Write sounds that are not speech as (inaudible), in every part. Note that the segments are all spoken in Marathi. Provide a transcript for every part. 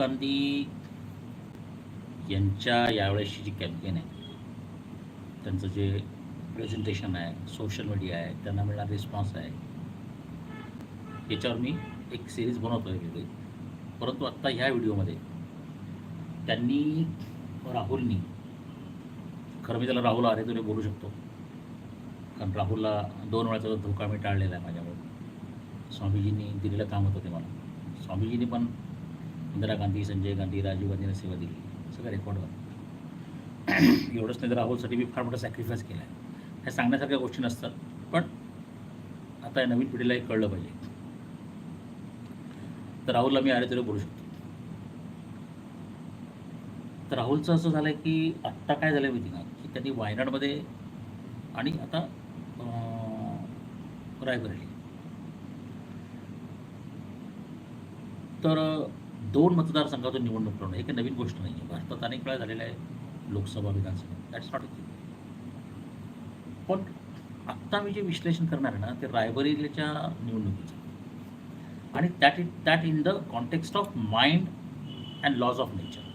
गांधी यांच्या यावेळेसची जी कॅम्पेन आहे त्यांचं जे प्रेझेंटेशन आहे सोशल मीडिया आहे त्यांना मिळणारा रिस्पॉन्स आहे याच्यावर मी एक सिरीज बनवतो आहे वेगळी. परंतु आत्ता ह्या व्हिडिओमध्ये त्यांनी राहुलनी खरं मी त्याला राहुल अरे तुला बोलू शकतो कारण राहुलला दोन वेळाचा धोका मी टाळलेला आहे माझ्यामुळे स्वामीजींनी दिलेलं काम होतं ते मला. स्वामीजींनी पण इंदिरा गांधी संजय गांधी राजीव गांधींना सेवा दिली सगळं रेकॉर्डवर (clears throat) एवढंच नाही तर राहुलसाठी मी फार मोठा सॅक्रिफाईस केला आहे ह्या सांगण्यासारख्या गोष्टी नसतात पण आता या नवीन पिढीला हे कळलं पाहिजे. तर राहुलला मी अरे तरी बोलू शकतो. तर राहुलचं असं झालं आहे की आत्ता काय झालं माहिती का? की त्यांनी वायनाडमध्ये आणि आता रायबरेली. तर दोन मतदारसंघातून निवडणूक लढवणं हे काही नवीन गोष्ट नाही आहे भारतात अनेक वेळा झालेलं आहे लोकसभा विधानसभा. दॅट्स नॉट पण आत्ता मी जे विश्लेषण करणार आहे ना ते रायबरेलीच्या निवडणुकीचं. आणि that it that in the context of mind and laws of nature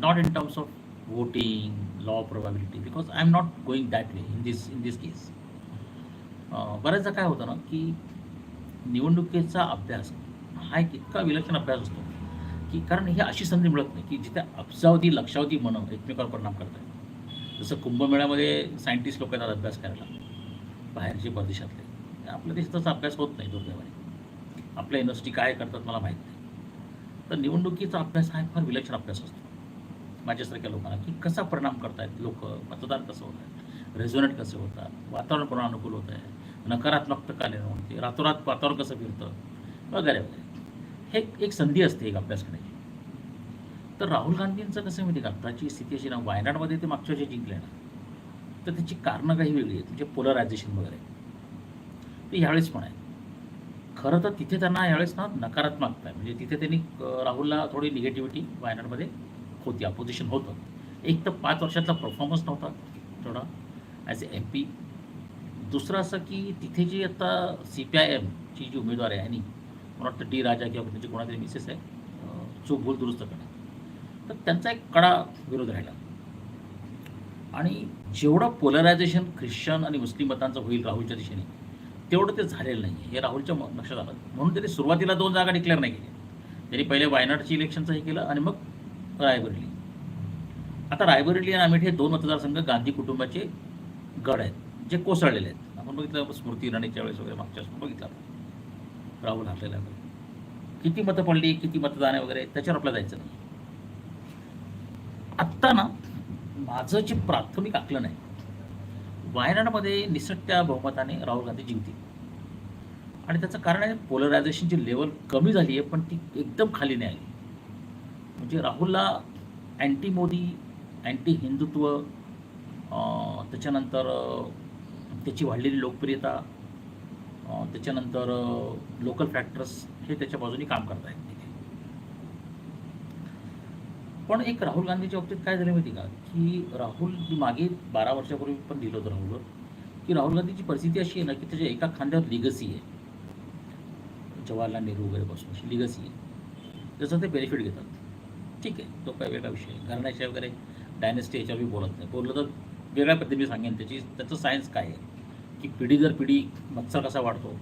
not in terms of voting law probability because I am not going that way in this in this case बऱ्याचदा काय होतं ना की निवडणुकीचा अभ्यास हा एक इतका विलक्षण अभ्यास असतो की कारण ही अशी संधी मिळत नाही की जिथे अब्जावधी लक्षावधी मनं एकमेकावर परिणाम करतात जसं कुंभमेळ्यामध्ये सायंटिस्ट लोक येतात अभ्यास करायला. बाहेरचे परदेशातले. आपल्या देशात तसा अभ्यास होत नाही दुर्दैवाने. आपल्या इंडस्ट्री काय करतात मला माहीत नाही. तर निवडणुकीचा अभ्यास हा फार विलक्षण अभ्यास असतो. माझ्यासारख्या लोकांना की कसा परिणाम करतायत लोक मतदार कसं होत आहे रेझोनेट कसे होतात वातावरण कोणा अनुकूल होत आहे नकारात्मकता का निर्माण होते रातोरात वातावरण कसं फिरतं? वगैरे वगैरे. हे एक संधी असते एक अभ्यास करण्याची. तर राहुल गांधींचं कसं माहिती का? आत्ताची स्थिती अशी ना वायनाडमध्ये ते मागच्या वर्षी जिंकले ना. तर त्याची कारणं काही वेगळी आहेत. म्हणजे पोलरायझेशन वगैरे. ते ह्यावेळेस पण आहे खरं तर तिथे त्यांना यावेळेस ना नकारात्मकता आहे म्हणजे तिथे त्यांनी राहुलला थोडी निगेटिव्हिटी वायनाडमध्ये होती. अपोजिशन होतं. एक तर पाच वर्षातला परफॉर्मन्स नव्हता थोडा ॲज ए एम पी दुसरं असं की तिथे जी आता सी पी आय एमची जी उमेदवार आहे आणि वाटतं टी राजा किंवा त्यांची कोणातरी मिसेस आहे चूक भूल दुरुस्त करणं तर त्यांचा एक कडा विरोध राहिला. आणि जेवढं पोलरायझेशन ख्रिश्चन आणि मुस्लिम मतांचं होईल राहुलच्या दिशेने तेवढं ते झालेलं नाही हे राहुलच्या लक्षात आलं. म्हणून त्यांनी सुरुवातीला दोन जागा डिक्लेअर नाही केल्या. त्यांनी पहिले वायनाडची इलेक्शनचं हे केलं आणि मग रायबरेली. आता रायबरेली आणि अमेठी हे दोन मतदारसंघ गांधी कुटुंबाचे गड आहेत जे कोसळलेले आहेत. आपण बघितलं स्मृती इराणीच्या वेळेस वगैरे मागच्या बघितलं आपण. राहुल हरलेला किती मतं पडली किती मतदान आहे वगैरे त्याच्यावर आपल्याला जायचं नाही. आत्ता ना माझं जे प्राथमिक आकलन आहे वायनाडमध्ये निसटत्या बहुमताने राहुल गांधी जिंकतील. आणि त्याचं कारण आहे पोलरायझेशनची लेवल कमी झाली आहे पण ती एकदम खाली नाही आली. म्हणजे राहुलला अँटी मोदी अँटी हिंदुत्व त्याच्यानंतर त्याची वाढलेली लोकप्रियता त्याच्यानंतर लोकल फॅक्टर्स हे त्याच्या बाजूने काम करत आहेत. तिथे पण एक राहुल गांधीच्या बाबतीत काय झालं माहिती का? की राहुल मी मागे बारा वर्षापूर्वी पण लिहिलं होतं राहुलवर की राहुल गांधीची परिस्थिती अशी आहे ना की त्याच्या एका खांद्यावर लिगसी आहे. जवाहरलाल नेहरू वगैरे पासून अशी लिगसी आहे. त्याचं ते बेनिफिट घेतात. ठीक आहे तो काय वेगळा विषय आहे घराण्याच्या वगैरे डायनेस्टी याच्यावर मी बोलत नाही. बोललं तर वेगळ्या पद्धतीने सांगेन त्याची. त्याचं सायन्स काय आहे? की पिढी दर पिढी मत्सर कसा वाढतो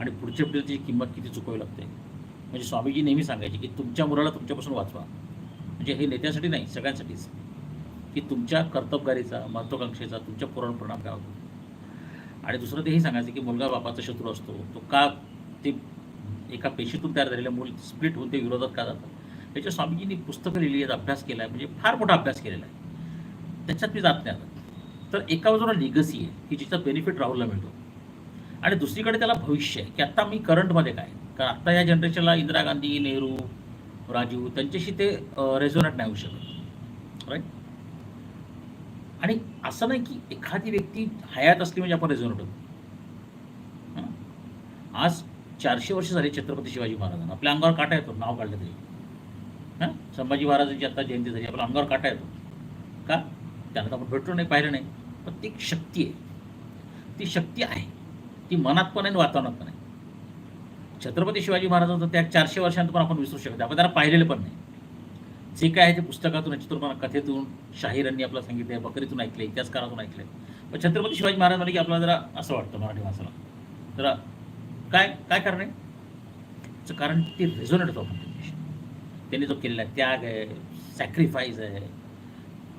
आणि पुढच्या पिढीची किंमत किती चुकवावी लागते? म्हणजे स्वामीजी नेहमी सांगायचे की तुमच्या मुलाला तुमच्यापासून वाचवा. म्हणजे हे नेत्यासाठी नाही सगळ्यांसाठीच. की तुमच्या कर्तबगारीचा महत्त्वाकांक्षेचा तुमच्या पुराण परिणाम काय होतो? आणि दुसरं तेही सांगायचं की मुलगा बापाचा शत्रू असतो तो का ते एका पेशीतून तयार झालेलं मूल स्प्लिट होऊन ते विरोधात का जातं? त्याच्या स्वामीजींनी पुस्तकं लिहिली आहेत अभ्यास केला आहे म्हणजे फार मोठा अभ्यास केलेला आहे. त्याच्यात मी जात नाही आता. तर एका बाजूला लिगसी आहे की जिचा बेनिफिट राहुलला मिळतो. आणि दुसरीकडे त्याला भविष्य आहे की आत्ता मी करंटमध्ये काय? कारण आत्ता या जनरेशनला इंदिरा गांधी नेहरू राजीव त्यांच्याशी ते रेझोनेट नाही होऊ शकत. राईट आणि असं नाही की एखादी व्यक्ती हयात असली म्हणजे आपण रेझोनेट होतो. आज चारशे वर्ष झाली छत्रपती शिवाजी महाराजांना. आपल्या अंगावर काटा येतो नाव काढलं तरी. हां? संभाजी महाराजांची आता जयंती झाली आपल्या अंगावर काटा येतो. का? त्यांना तर आपण भेटलो नाही पाहिलं नाही पण ती शक्ती आहे. ती शक्ती आहे. ती मनात पण आहे आणि वातावरणात पण आहे. छत्रपती शिवाजी महाराजांचा त्या चारशे वर्षांत पण आपण विसरू शकतो आपण त्यांना पाहिलेलं पण नाही. जे काय आहे ते पुस्तकातून चित्रपणा कथेतून शाहिरांनी आपलं आहे बकरीतून ऐकले इतिहासकारातून ऐकलंय. पण छत्रपती शिवाजी महाराज म्हणजे की आपल्याला जरा असं वाटतं मराठी माणसाला. जरा काय काय कारण आहे? कारण ते रेझोनेट होतो आपण त्यांनी जो केलेला त्याग आहे सॅक्रिफाईस आहे.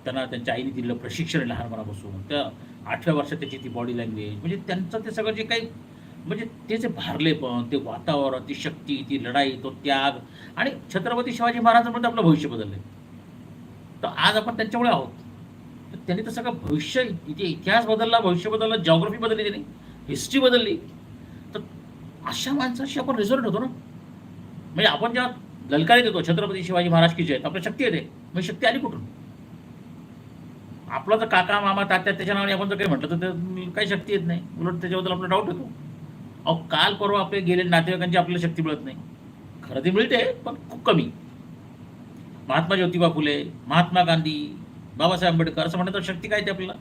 त्यांना त्यांच्या आईने दिलेलं प्रशिक्षण लहानपणापासून त्या आठव्या वर्षात त्याची ती बॉडी लँग्वेज म्हणजे त्यांचं ते सगळं जे काही म्हणजे ते जे भारले पण ते वातावरण ती शक्ती ती लढाई तो त्याग आणि छत्रपती शिवाजी महाराजांमध्ये आपलं भविष्य बदललं तर आज आपण त्यांच्यामुळे आहोत. तर त्यांनी तर सगळं भविष्य इथे इतिहास बदलला भविष्य बदललं जॉग्रफी बदलली त्यांनी हिस्ट्री बदलली. तर अशा माणसाशी आपण रिझल्ट होतो ना. म्हणजे आपण जेव्हा ललकारी देतो छत्रपती शिवाजी महाराज की जय आपल्या शक्ती येते. मग शक्ती आली कुठून? आपला तर काका मामा तात्या त्याच्या नावाने आपण जर काही म्हटलं तर ते काही शक्ती येत नाही. उलट त्याच्याबद्दल आपला डाऊट येतो. अहो काल परवा आपले गेले नातेवाईकांची आपल्याला शक्ती मिळत नाही. खरं ती मिळते पण खूप कमी. महात्मा ज्योतिबा फुले महात्मा गांधी बाबासाहेब आंबेडकर असं म्हणतात शक्ती काय ते आपल्याला?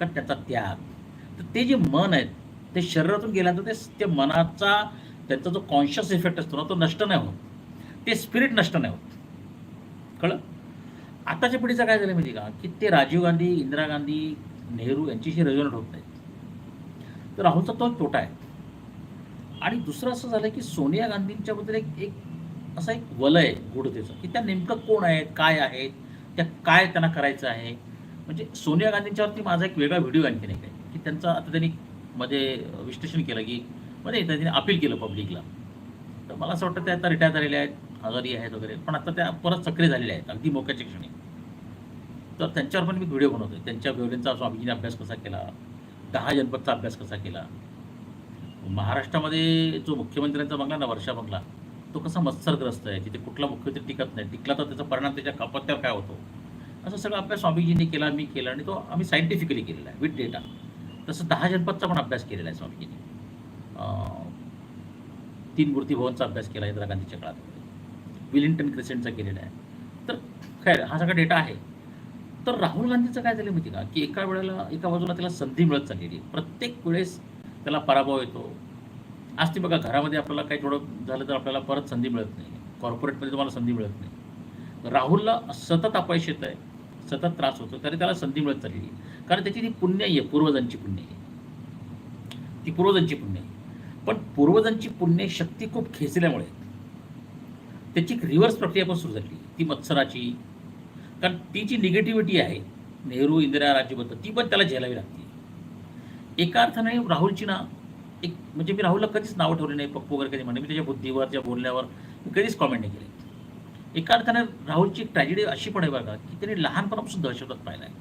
कारण त्याचा त्याग. तर ते जे मन आहेत ते शरीरातून गेल्यानंतर ते ते मनाचा त्यांचा जो कॉन्शियस इफेक्ट असतो ना तो नष्ट नाही होत. ते स्पिरिट नष्ट नाही होत. कळलं? आताच्या पिढीचं काय झालं माहिती का? की ते राजीव गांधी इंदिरा गांधी नेहरू यांच्याशी रेझोनेट होत नाहीत. तर राहुलचा तो एक तोटा आहे. आणि दुसरं असं झालं की सोनिया गांधींच्याबद्दल एक एक असा एक वलय गूढतेचं की त्या नेमकं कोण आहेत काय आहेत त्या काय त्यांना करायचं आहे. म्हणजे सोनिया गांधींच्यावरती माझा एक वेगळा व्हिडिओ आणखीन एक आहे की त्यांचं आता त्यांनी मध्ये विश्लेषण केलं की म्हणजे त्यांनी अपील केलं पब्लिकला तर मला असं वाटतं ते आता रिटायर झालेले आहेत. आजारी आहेत वगैरे. पण आता त्या परत सक्रिय झालेल्या आहेत. अगदी मोक्याच्या क्षणी. तर त्यांच्यावर पण मी व्हिडिओ बनवतोय. त्यांच्या व्यवलेंचा स्वामीजीने अभ्यास कसा केला? दहा जनपदचा अभ्यास कसा केला? महाराष्ट्रामध्ये जो मुख्यमंत्र्यांचा बंगला ना वर्षा बंगला तो कसा मत्सरग्रस्त आहे? तिथे कुठला मुख्यमंत्री टिकत नाही? टिकला तर त्याचा परिणाम त्याच्या कपात्यावर काय होतो? असं सगळं अभ्यास स्वामीजींनी केला मी केला आणि तो आम्ही सायंटिफिकली केलेला आहे. विथ डेटा तसं दहा जनपदचा पण अभ्यास केलेला आहे स्वामीजींनी. तीन मूर्ती भवनचा अभ्यास केला इंदिरा गांधीच्या काळात. विलिंग्टन क्रिसेंटचा केलेला आहे. तर खैर हा सगळा डेटा आहे. तर राहुल गांधीचं काय झालं माहिती का? की एका वेळेला एका बाजूला त्याला संधी मिळत चाललेली प्रत्येक वेळेस त्याला पराभव येतो. आज ती बघा घरामध्ये आपल्याला काही थोडं झालं तर आपल्याला परत संधी मिळत नाही. कॉर्पोरेटमध्ये तुम्हाला संधी मिळत नाही. राहुलला सतत अपयश येत आहे सतत त्रास होतो तरी त्याला संधी मिळत चाललेली कारण त्याची ती पुण्य आहे पूर्वजांची पुण्य आहे. ती पूर्वजांची पुण्य आहे. पण पूर्वजांची पुण्य शक्ती खूप खेचल्यामुळे त्याची एक रिव्हर्स प्रक्रिया पण सुरू झाली. ती मत्सराची. कारण ती जी निगेटिव्हिटी आहे नेहरू इंदिरा राज्यबद्दल ती पण त्याला झेलावी लागते. एका अर्थाने राहुलची ना एक म्हणजे मी राहुलला कधीच नावं ठेवले नाही पप्पू वगैरे कधी म्हणले मी त्याच्या बुद्धीवर त्या बोलण्यावर मी कधीच कॉमेंट नाही केले. एका अर्थाने राहुलची एक ट्रॅजेडी अशी पण आहे बघा की त्यांनी लहानपणापासून दहशतवाद पाहिला आहे.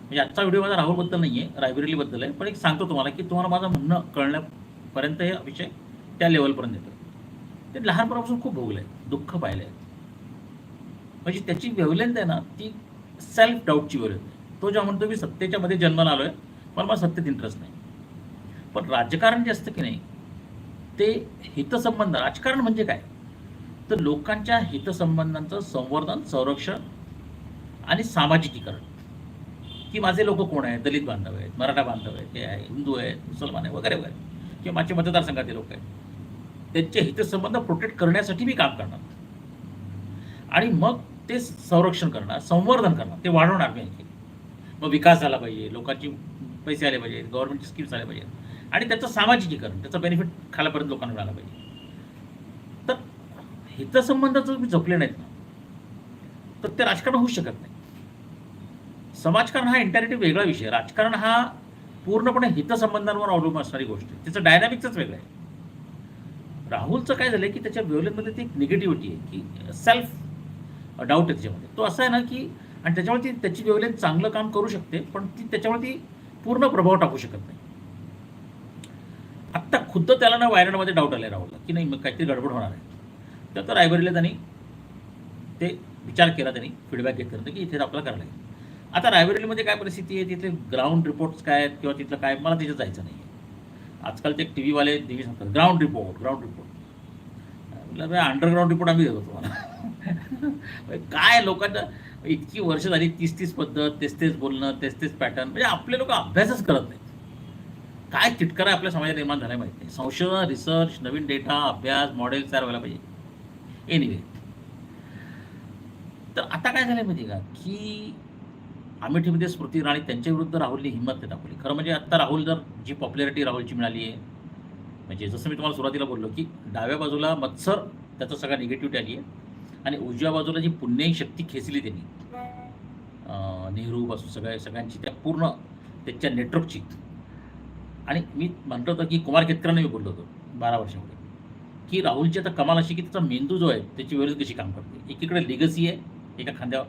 म्हणजे आजचा व्हिडिओ माझा राहुलबद्दल नाही आहे रायबरेलीबद्दल आहे पण एक सांगतो तुम्हाला की तुम्हाला माझं म्हणणं कळण्यापर्यंत हे विषय त्या लेवलपर्यंत येतो. ते लहानपणापासून खूप भोगलं आहे दुःख पाहिलं आहे म्हणजे त्याची वेवलेंथ आहे ना ती सेल्फ डाऊटची वेळ तो जेव्हा म्हणतो मी सत्तेच्या मध्ये जन्माला आलोय पण मला सत्तेत इंटरेस्ट नाही. पण राजकारण जे असतं की नाही ते हितसंबंध राजकारण म्हणजे काय? तर लोकांच्या हितसंबंधांचं संवर्धन संरक्षण आणि सामाजिकीकरण. की माझे लोक कोण आहेत? दलित बांधव आहेत मराठा बांधव आहेत हे आहे हिंदू आहेत मुसलमान आहे वगैरे वगैरे. किंवा माझे मतदारसंघातले लोक आहेत. त्यांचे हितसंबंध प्रोटेक्ट करण्यासाठी मी काम करणार. आणि मग ते संरक्षण करणार संवर्धन करणार ते वाढवणार मी मग विकास झाला पाहिजे लोकांची पैसे आले पाहिजे गव्हर्नमेंटची स्कीम्स आल्या पाहिजेत. आणि त्याचं सामाजिकीकरण त्याचा बेनिफिट खालापर्यंत लोकांना मिळाला पाहिजे. तर हितसंबंध जर मी जपले नाहीत ना. तर ते राजकारण होऊ शकत नाही. समाजकारण हा इंटरनेटिव्ह वेगळा विषय. राजकारण हा पूर्णपणे हितसंबंधांवर अवलंबून असणारी गोष्ट आहे. त्याचं डायनॅमिक्सच वेगळं आहे. राहुलचं काय झालंय की त्याच्या व्ह्युलेनमध्ये ती एक निगेटिव्हिटी आहे की सेल्फ डाऊट आहे त्याच्यामध्ये. तो असा आहे ना की आणि त्याच्यामुळे ती त्याची व्यवलेन चांगलं काम करू शकते पण ती त्याच्यामुळे ती पूर्ण प्रभाव टाकू शकत नाही. आत्ता खुद्द त्याला ना वायरडमध्ये डाऊट आलाय राहुलला की नाही मग काहीतरी गडबड होणार आहे. तर तर रायबरीला त्यांनी ते विचार केला त्यांनी फीडबॅक घेतल्यानंतर की इथे आपल्याला करायला लागेल. आता रायबरेलीमध्ये काय परिस्थिती आहे? तिथले ग्राउंड रिपोर्ट्स काय आहेत? किंवा तिथलं काय? मला तिथे जायचं नाही आजकाल ते टी व्हीवाले नेहमी सांगतात ground report ground report underground report आम्ही देतो तुम्हाला. (laughs) म्हणजे काय लोकांना इतकी वर्ष झाली तीस तीस पद्धत तेच तेच बोलणं तेच तेच पॅटर्न म्हणजे आपले लोक अभ्यासच करत नाहीत. काय तिटकारा आपल्या समाजात निर्माण झाला माहिती नाही. संशोधन रिसर्च नवीन डेटा अभ्यास मॉडेल तयार व्हायला पाहिजे. एनिवे तर आता काय झालं माहिती आहे का? की अमेठीमध्ये स्मृती इराणी त्यांच्या विरुद्ध राहुलने हिंमत दाखवली. खरं म्हणजे आत्ता राहुल जर जी पॉप्युलॅरिटी राहुलची मिळाली आहे म्हणजे जसं मी तुम्हाला सुरुवातीला बोललो की डाव्या बाजूला मत्सर त्याचा सगळा निगेटिव्हिटी आली आहे. आणि उजव्या बाजूला जी पुण्याही शक्ती खेचली त्यांनी नेहरू पासून सगळ्या सगळ्यांची त्या पूर्ण त्याच्या नेटवर्कची आणि मी म्हणतो होतो की कुमार केतकरांना मी बोललो होतो बारा वर्षामध्ये की राहुलची आता कमाल अशी की त्याचा मेंदू जो आहे त्याची व्यवस्थित कशी काम करते? एकीकडे लिगसी आहे एका खांद्यावर.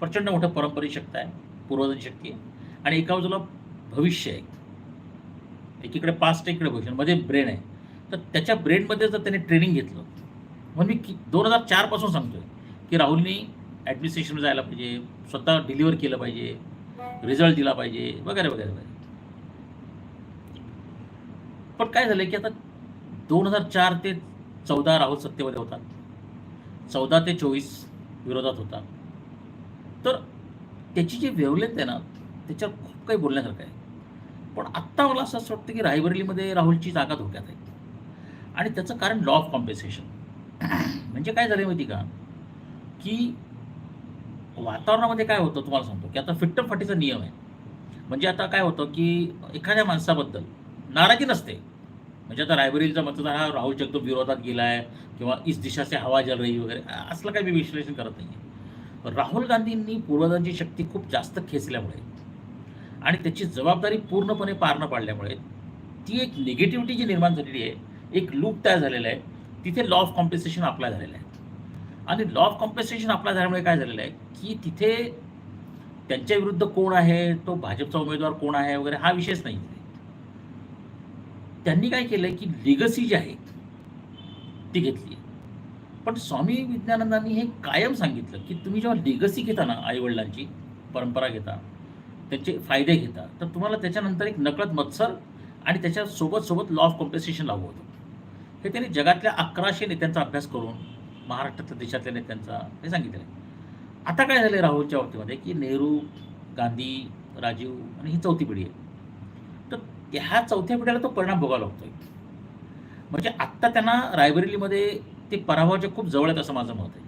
प्रचंड मोठं परंपरेची शक्ती आहे. पूर्वजन शक्ती आहे. आणि एका बाजूला भविष्य आहे. एकीकडे पास्ट इकडे भविष्यमध्ये ब्रेन आहे. तर त्याच्या ब्रेनमध्ये जर त्याने ट्रेनिंग घेतलं म्हणून मी की दोन हजार चारपासून सांगतोय की राहुलनी ॲडमिनिस्ट्रेशन जायला पाहिजे स्वतः डिलिव्हर केलं पाहिजे रिझल्ट दिला पाहिजे वगैरे वगैरे वगैरे. पण काय झालं की आता दोन हजार चार ते चौदा राहुल सत्तेमध्ये होता चौदा ते चोवीस विरोधात होता तर त्याची जी वेवलेंथ आहे ना त्याच्यावर खूप काही बोलण्यासारखं आहे. पण आत्ता मला असं असं वाटतं की रायबरेलीमध्ये राहुलची जागा धोक्यात आहे. आणि त्याचं कारण लॉ ऑफ कॉम्पेन्सेशन म्हणजे काय झालं माहिती का? की वातावरणामध्ये काय होतं तुम्हाला सांगतो की आता फिट्टम फाटीचा नियम आहे. म्हणजे आता काय होतं की एखाद्या माणसाबद्दल नाराजी नसते. म्हणजे आता रायबरेलीचा मतदार हा राहुल जगदूप विरोधात गेला आहे किंवा इस दिशाचे हवा जल रही वगैरे असलं काही मी विश्लेषण करत नाही राहुल गांधींनी पूर्वजांची शक्ती खूप जास्त खेचल्यामुळे आणि त्याची जबाबदारी पूर्णपणे पार न पाडल्यामुळे ती एक निगेटिव्हिटी जी निर्माण झालेली आहे एक लूप तयार झालेला आहे तिथे लॉ ऑफ कॉम्पेन्सेशन अप्लाय झालेलं आहे. आणि लॉ ऑफ कॉम्पेन्सेशन अप्लाय झाल्यामुळे काय झालेलं आहे की तिथे त्यांच्या विरुद्ध कोण आहे तो भाजपचा उमेदवार कोण आहे वगैरे हा विषयच नाही तिथे. त्यांनी काय केलं की लिगसी जी आहे ती घेतली. पण स्वामी विज्ञानंदांनी हे कायम सांगितलं की तुम्ही जेव्हा लिगसी घेता ना आईवडिलांची परंपरा घेता त्याचे फायदे घेता तर तुम्हाला त्याच्यानंतर एक नकळत मत्सर आणि त्याच्यासोबत सोबत सोबत लॉ ऑफ कॉम्पेन्सेशन लागू होतं. हे त्यांनी जगातल्या अकराशे नेत्यांचा अभ्यास करून महाराष्ट्रातल्या देशातल्या नेत्यांचा हे सांगितलं आहे आता काय झालं राहुलच्या बाबतीमध्ये की नेहरू गांधी राजीव आणि ही चौथी पिढी आहे. तर ह्या चौथ्या पिढीला तो परिणाम भोगावा लागतोय. म्हणजे आत्ता त्यांना रायबरेलीमध्ये ते पराभवाच्या खूप जवळ आहेत असं माझं मत आहे.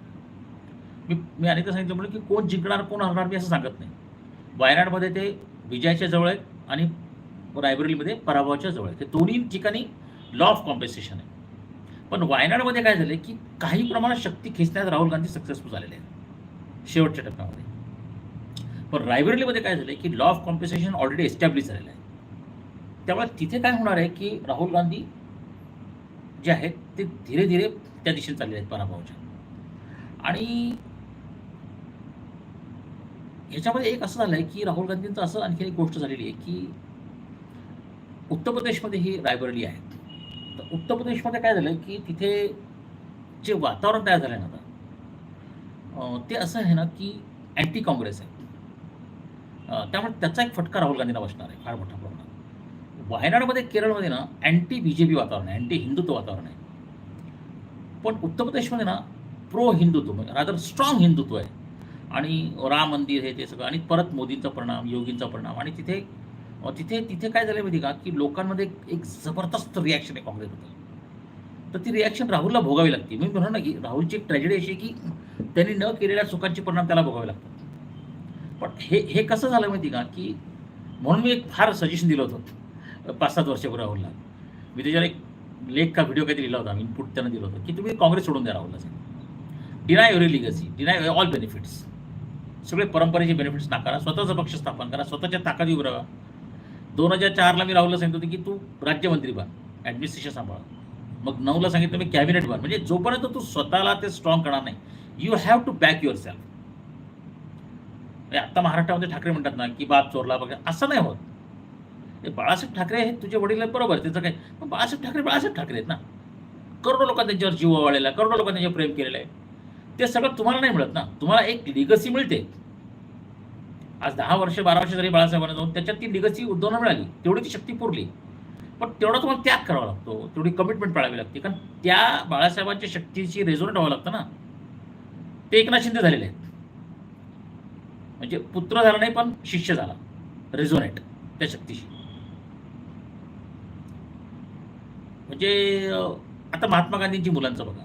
मी मी अनेकदा सांगितलं म्हणून की कोण जिंकणार कोण हरणार मी असं सांगत नाही. वायनाडमध्ये ते विजयाच्या जवळ आहेत आणि रायबरेलीमध्ये पराभवाच्या जवळ आहेत. ते दोन्ही ठिकाणी लॉ ऑफ कॉम्पेन्सेशन आहे. पण वायनाडमध्ये काय झालं की काही प्रमाणात शक्ती खेचण्यात राहुल गांधी सक्सेसफुल झालेले आहेत. शेवटच्या टप्प्यामध्ये. पण रायबरेलीमध्ये काय झालं की law of compensation already establish झालेलं आहे. त्यामुळे तिथे काय होणार आहे की राहुल गांधी जे आहेत ते धीरे धीरे त्या दिशेने चाललेल्या आहेत पराभवाच्या. आणि ह्याच्यामध्ये एक असं झालं आहे की राहुल गांधींचं असं आणखी एक गोष्ट झालेली आहे की उत्तर प्रदेशमध्ये ही रायबरेली आहे. तर उत्तर प्रदेशमध्ये काय झालं की तिथे जे वातावरण तयार झालं आहे ना आता ते असं आहे ना की अँटी काँग्रेस आहे त्यामुळे त्याचा एक फटका राहुल गांधींना बसणार आहे फार मोठ्या प्रमाणात. वायनाडमध्ये केरळमध्ये ना अँटी बी जे पी वातावरण आहे अँटी हिंदुत्व वातावरण आहे. पण उत्तर प्रदेशमध्ये ना प्रो हिंदुत्व म्हणजे रादर स्ट्रॉंग हिंदुत्व आहे. आणि राम मंदिर हे ते सगळं आणि परत मोदींचा परिणाम योगींचा परिणाम आणि तिथे तिथे तिथे काय झालं माहिती का? की लोकांमध्ये एक- जबरदस्त रिॲक्शन आहे काँग्रेसबद्दल तर ती रिॲक्शन राहुलला भोगावी लागते. मी म्हणणार ना की राहुलची एक ट्रॅजेडी अशी आहे की त्यांनी न केलेल्या चुकांचे परिणाम त्याला भोगावे लागतात. पण हे हे कसं झालं माहिती का? की म्हणून मी एक फार सजेशन दिलं होतं पाच सात वर्षापूर्वी राहुलला. मी त्याच्यावर एक लेख का व्हिडिओ काहीतरी लिहिला होता इनपुट त्यांना दिलं होतं की तुम्ही काँग्रेस सोडून द्या राहुलला deny your legacy deny all benefits सगळे परंपरेचे बेनिफिट्स नाकारा स्वतःचा पक्ष स्थापन करा स्वतःच्या ताकद उभं राहा. दोन हजार चारला मी राहुलला सांगितलं होतं की तू राज्यमंत्री बन ॲडमिनिस्ट्रेशन सांभाळ. मग नऊला सांगितलं मी कॅबिनेट बन. म्हणजे जोपर्यंत तू स्वतःला ते स्ट्रॉंग करणार नाही you have to back yourself आता महाराष्ट्रामध्ये ठाकरे म्हणतात ना की बाप चोरला वगैरे असं नाही होत. बाळासाहेब ठाकरे आहेत तुझे वडील बरोबर त्याचं काय? पण बाळासाहेब ठाकरे बाळासाहेब ठाकरे आहेत ना. करोडो लोकांनी त्यांच्यावर जीव वाळलेला करोडो लोकांनी त्यांच्यावर प्रेम केलेलं आहे. ते सगळं तुम्हाला नाही मिळत ना. तुम्हाला एक लिगसी मिळते. आज दहा वर्ष बारा वर्ष जरी बाळासाहेबांना जाऊन त्याच्यात ती लिगसी उद्धवना मिळाली तेवढी ती शक्ती पुरली. पण तेवढा तुम्हाला त्याग करावा लागतो तेवढी कमिटमेंट पाळावी लागते. कारण त्या बाळासाहेबांच्या शक्तीशी रेझोनेट व्हावं लागतं ना. ते एकनाथ शिंदे झालेले आहेत. म्हणजे पुत्र झाला नाही पण शिष्य झाला. रेझोनेट त्या शक्तीशी. म्हणजे आता महात्मा गांधींची मुलांचं बघा.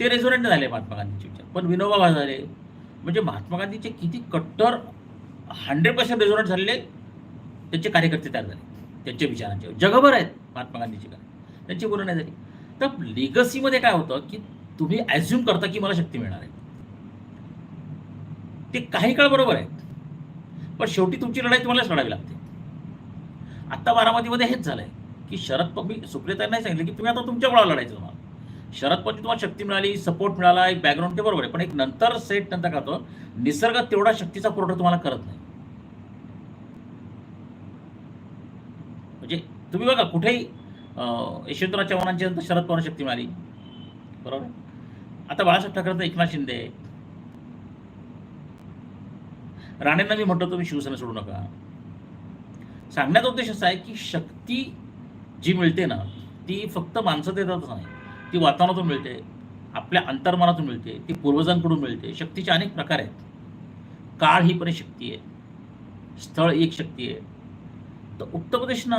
ते रेझोनेट झाले महात्मा गांधींचे विचार. पण विनोबा भावे म्हणजे महात्मा गांधीचे किती कट्टर हंड्रेड पर्सेंट रेझोनेट झालेले त्यांचे कार्यकर्ते तयार झाले. त्यांच्या विचारांचे. जगभर आहेत महात्मा गांधीचे काय त्यांची मुलं नाही झाली. तर लिगसीमध्ये काय होतं की तुम्ही ॲझ्युम करता की मला शक्ती मिळणार आहे. ते काही काळ बरोबर आहे पण शेवटी तुमची लढाई तुम्हालाच लढावी लागते. आत्ता बारामतीमध्ये हेच झालंय. की शरद पवार मी सुप्रियतांनी नाही सांगितलं की तुम्ही आता तुमच्या बळावर लढायचं तुम्हाला. शरद पवार तुम्हाला शक्ती मिळाली सपोर्ट मिळाला एक बॅकग्राऊंड ते बरोबर आहे. पण एक नंतर सेट नंतर करतो निसर्ग तेवढा शक्तीचा पुरवठा तुम्हाला करत नाही. म्हणजे तुम्ही बघा कुठेही यशवंतराव चव्हाणांची नंतर शरद पवार शक्ती मिळाली. बरोबर? आता बाळासाहेब ठाकरे एकनाथ शिंदे. राणेंना मी म्हणतो तुम्ही शिवसेना सोडू नका. सांगण्याचा उद्देश असा आहे की शक्ती जी मिळते ना ती फक्त माणसं देतातच नाही. ती वातावरणातून मिळते आपल्या अंतर्मनातून मिळते ती पूर्वजांकडून मिळते. शक्तीचे अनेक प्रकार आहेत. काळ ही पण शक्ती आहे. स्थळ एक शक्ती आहे. तर उत्तर प्रदेश ना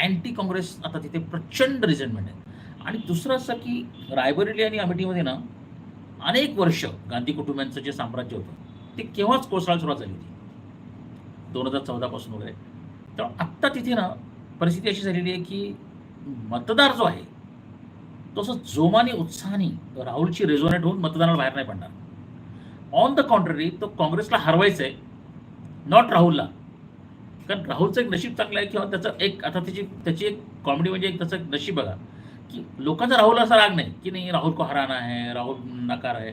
अँटी काँग्रेस आता तिथे प्रचंड रिझनमेंट आहे. आणि दुसरं असं की रायबरेली आणि अमेठीमध्ये ना अनेक वर्ष गांधी कुटुंबियांचं जे साम्राज्य होतं ते केव्हाच कोसळायला सुरुवात झाली होती. दोन हजार चौदापासून वगैरे. तर आत्ता तिथे ना परिस्थिती अशी झालेली आहे की मतदार जो आहे तो असं जोमाने उत्साहाने राहुलची रेझोनेट होऊन मतदानाला बाहेर नाही पडणार. ऑन द कॉन्ट्ररी तो काँग्रेसला हरवायचं आहे नॉट राहुलला. कारण राहुलचं एक नशीब चांगलं आहे किंवा त्याचं एक आता त्याची त्याची एक कॉमेडी म्हणजे एक त्याचं एक नशीब बघा की लोकांचा राहुल असा राग नाही की नाही राहुल को हराना आहे राहुल नकार आहे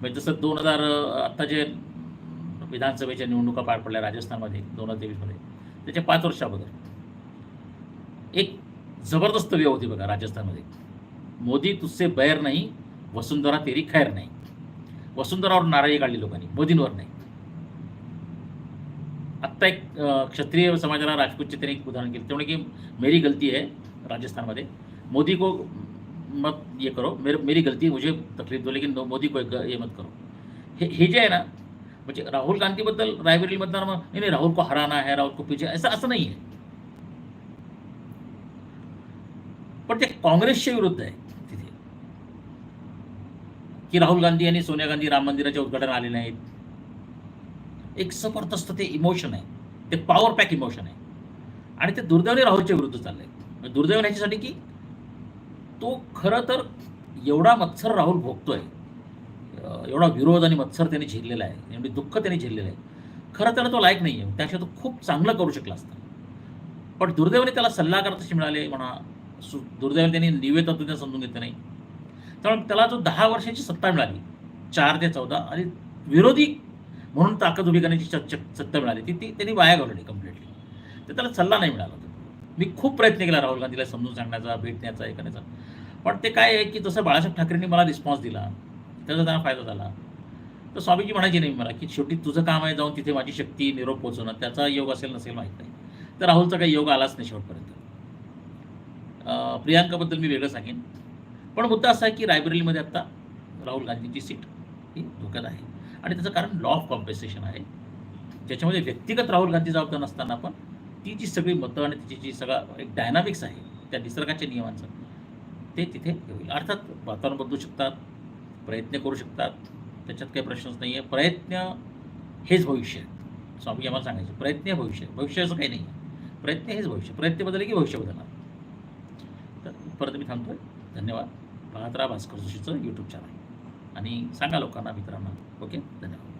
म्हणजे जसं दोन हजार आत्ता जे विधानसभेच्या निवडणुका पार पडल्या राजस्थानमध्ये दोन हजार तेवीसमध्ये त्याच्या पाच वर्ष अगोदर एक ज़बरदस्त वेळ होती बघा राजस्थानमध्ये. मोदी तुझसे बैर नाही, वसुंधरा तेरी खैर नाही. वसुंधरावर नाराजी काढली लोकांनी, मोदींवर नाही. आत्ता एक क्षत्रिय समाजाला राजपूतचे त्यांनी एक उदाहरण केलं. तेवढे की मेरी गलती है राजस्थान मोदी को मत ये करो, मेरे, मेरी गलती मुझे तकलीफ़ दो, लेकिन मोदी को ये मत करो. हे हे जे आहे ना, म्हणजे राहुल गांधीबद्दल रायबरेलीमधनं मग नाही नाही, राहुल को हराना है, राहुल को पीछे, ऐसा, असं नाही आहे. पण ते काँग्रेसच्या विरुद्ध आहे तिथे. की राहुल गांधी आणि सोनिया गांधी राम मंदिराच्या उद्घाटन आले नाहीत. एक जबरदस्त ते इमोशन आहे. ते पॉवर पॅक इमोशन आहे. आणि ते दुर्दैवाने राहुलच्या विरुद्ध चाललंय. दुर्दैव ह्याच्यासाठी की तो खरं तर एवढा मत्सर राहुल भोगतोय एवढा विरोध आणि मत्सर त्याने झेललेला आहे एवढी दुःख त्याने झेललेलं आहे. खरं तर तो लायक नाही आहे त्याशिवाय तो खूप चांगलं करू शकला असता. पण दुर्दैवाने त्याला सल्लागार तसे मिळाले म्हणा दुर्दैवाने त्यांनी निवेद तत्त्वज्ञ समजून घेतलं नाही. त्यामुळे त्याला जो दहा वर्षाची सत्ता मिळाली चार ते चौदा आणि विरोधी म्हणून ताकद उभी करण्याची च- सत्ता मिळाली ती ती त्यांनी वाया घालवली कम्प्लिटली तर त्याला सल्ला नाही मिळाला. मी खूप प्रयत्न केला राहुल गांधीला समजून सांगण्याचा भेटण्याचा हे करण्याचा पण ते काय आहे की जसं बाळासाहेब ठाकरेंनी मला रिस्पॉन्स दिला त्याचा त्यांना फायदा झाला. तर स्वामीजी म्हणायचे नाही मला की शेवटी तुझं काम आहे जाऊन तिथे माझी शक्ती निरोप पोहोचवणं त्याचा योग असेल नसेल माहीत नाही. तर राहुलचा काही योग आलाच नाही शेवटपर्यंत. प्रियांकाबद्दल मी वेगळं सांगेन. पण मुद्दा असा आहे की रायबरेलीमध्ये आत्ता राहुल गांधींची सीट ही धोक्यात आहे. आणि त्याचं कारण लॉ ऑफ कॉम्पेन्सेशन आहे. ज्याच्यामध्ये व्यक्तिगत राहुल गांधी जबाबदार नसताना पण ती जी सगळी मतं आणि तिची जी सगळा एक डायनामिक्स आहे त्या निसर्गाच्या नियमांचं ते तिथे होईल अर्थात वातावरण बदलू शकतात प्रयत्न करू शकतात. त्याच्यात काही प्रश्नच नाही आहे प्रयत्न हेच भविष्य आहे स्वामी आम्हाला सांगायचे प्रयत्न हे भविष्य भविष्य असं काही नाही आहे प्रयत्न हेच भविष्य प्रयत्न बदलले की भविष्य बदलणार. परत मी थांबतोय. धन्यवाद. पाहत राहा भास्कर जोशीचं यूट्यूब चॅनल आणि सांगा लोकांना मित्रांना. ओके? धन्यवाद.